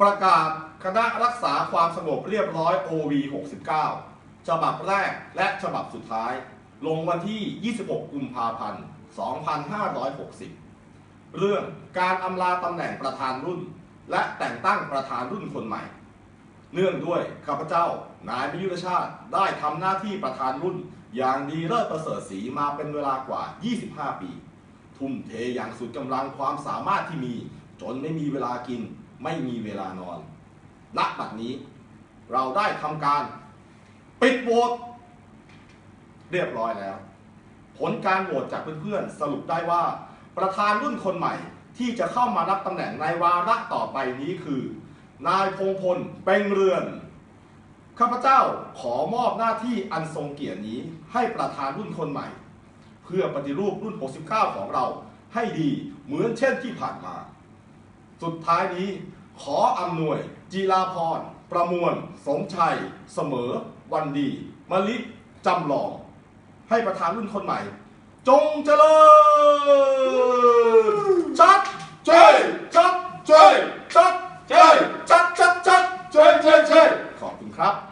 ประกาศคณะรักษาความสงบเรียบร้อย OV 69 ฉบับแรกและฉบับสุดท้าย ลงวันที่ 26 กุมภาพันธ์ 2560 เรื่องการอำลาตำแหน่งประธานรุ่น และแต่งตั้งประธานรุ่นคนใหม่ เนื่องด้วยข้าพเจ้านายมิยุทธชาติได้ทำหน้าที่ประธานรุ่น อย่างดีเลิศประเสริฐศรีมาเป็นเวลากว่า 25 ปี ทุ่มเทอย่างสุดกำลังความสามารถที่มี จนไม่มีเวลากิน ไม่มีเวลานอนณบัดนี้ เราได้ทำการ ปิดโหวตเรียบร้อยแล้ว ผลการโหวตจากเพื่อนๆ สรุปได้ว่า ประธานรุ่นคนใหม่ที่จะเข้ามารับตำแหน่งในวาระต่อไปนี้คือ นายพงพลเป็งเรือนข้าพเจ้าขอมอบหน้าที่อันทรงเกียรตินี้ให้ประธานรุ่นคนใหม่ เพื่อปฏิรูปรุ่น 69 ของเราให้ดีเหมือนเช่นที่ผ่านมา สุดท้ายนี้ขออำนวย จีราพร ประมวล สมชัย เสมอ วันดีมลิจำลอง ให้ประธานรุ่นคนใหม่ จงเจริญชัดเจยชัดเจยชัดเจยชัดชัดชัดเจยเจยเจยขอบคุณครับ